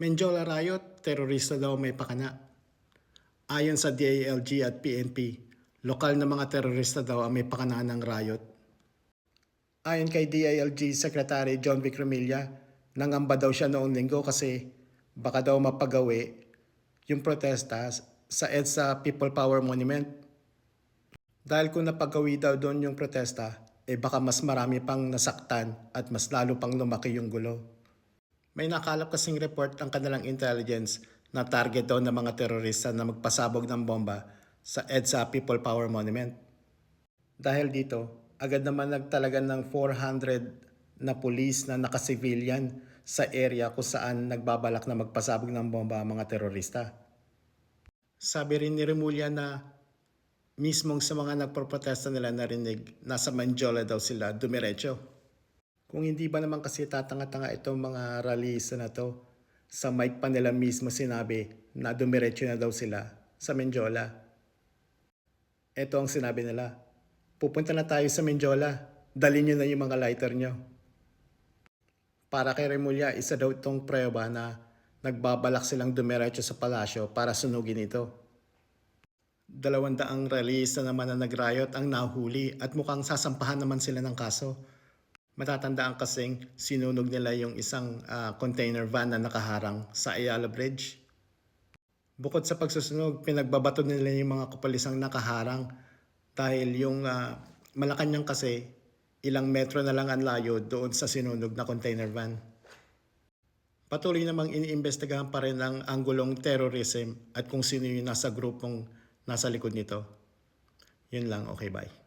Menjola Riot, terorista daw may pakana. Ayon sa DALG at PNP, lokal na mga terorista daw ang may pakana ng riot. Ayon kay DILG Secretary John Vic Remilla, nangamba daw siya noong linggo kasi baka daw mapagawi yung protesta sa EDSA People Power Monument. Dahil kung napagawi daw doon yung protesta, eh baka mas marami pang nasaktan at mas lalo pang lumaki yung gulo. May nakalap kasing report ang kanilang intelligence na target daw ng mga terorista na magpasabog ng bomba sa EDSA People Power Monument. Dahil dito, agad naman nagtalaga ng 400 na pulis na nakasivilyan sa area kung saan nagbabalak na magpasabog ng bomba ang mga terorista. Sabi rin ni Remulla na mismong sa mga nagproprotesta nila narinig, nasa Manjola daw sila dumiretso. Kung hindi ba naman kasi tatanga-tanga itong mga rallyista na to, sa mic pa nila mismo sinabi na dumiretso na daw sila sa Menjola. Ito ang sinabi nila, pupunta na tayo sa Menjola, dalhin nyo na yung mga lighter nyo. Para kay Remulla, isa daw itong prueba na nagbabalak silang dumiretso sa palasyo para sunugin ito. Dalawandaang rallyista naman na nagrayot ang nahuli at mukhang sasampahan naman sila ng kaso. Matatandaan kasing sinunog nila yung isang ah, container van na nakaharang sa Ayala Bridge. Bukod sa pagsusunog, pinagbabato nila yung mga kapalisang nakaharang dahil yung ah, Malacanang kasi ilang metro na lang ang layo doon sa sinunog na container van. Patuloy namang iniimbestigahan pa rin ang anggulong terrorism at kung sino yung nasa grupong nasa likod nito. Yun lang, okay bye.